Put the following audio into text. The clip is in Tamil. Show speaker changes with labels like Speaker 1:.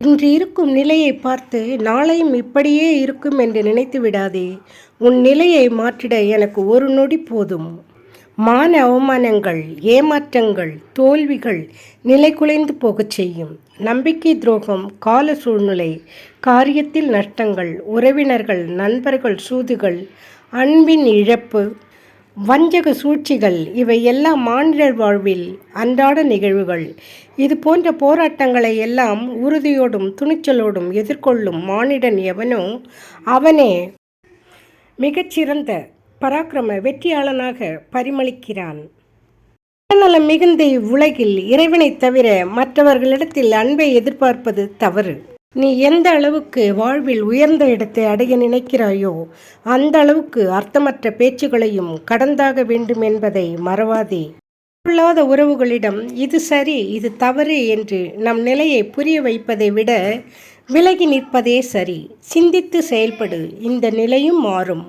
Speaker 1: இன்று இருக்கும் நிலையை பார்த்து நாளையும் இப்படியே இருக்கும் என்று நினைத்து விடாதே. உன் நிலையை மாற்றிட எனக்கு ஒரு நொடி போதும். மான அவமானங்கள் ஏமாற்றங்கள் தோல்விகள் நிலை குலைந்து போகச் செய்யும். நம்பிக்கை துரோகம் கால சூழ்நிலை காரியத்தில் நஷ்டங்கள் உறவினர்கள் நண்பர்கள் சூதுகள் அன்பின் இழப்பு வஞ்சக சூழ்ச்சிகள் இவை எல்லாம் மாநில வாழ்வில் அன்றாட நிகழ்வுகள். இது போன்ற போராட்டங்களை எல்லாம் உறுதியோடும் துணிச்சலோடும் எதிர்கொள்ளும் மானிடன் எவனோ அவனே மிகச்சிறந்த பராக்கிரம வெற்றியாளனாக பரிமளிக்கிறான். நலம் மிகுந்த இவ்வுலகில் இறைவனைத் தவிர மற்றவர்களிடத்தில் அன்பை எதிர்பார்ப்பது தவறு. நீ எந்த அளவுக்கு வாழ்வில் உயர்ந்த இடத்தை அடைய நினைக்கிறாயோ அந்த அளவுக்கு அர்த்தமற்ற பேச்சுகளையும் கடந்தாக வேண்டும் என்பதை மறவாதே. இல்லாத உறவுகளிடம் இது சரி இது தவறு என்று நம் நிலையை புரிய வைப்பதை விட விலகி நிற்பதே சரி. சிந்தித்து செயல்படு. இந்த நிலையும் மாறும்.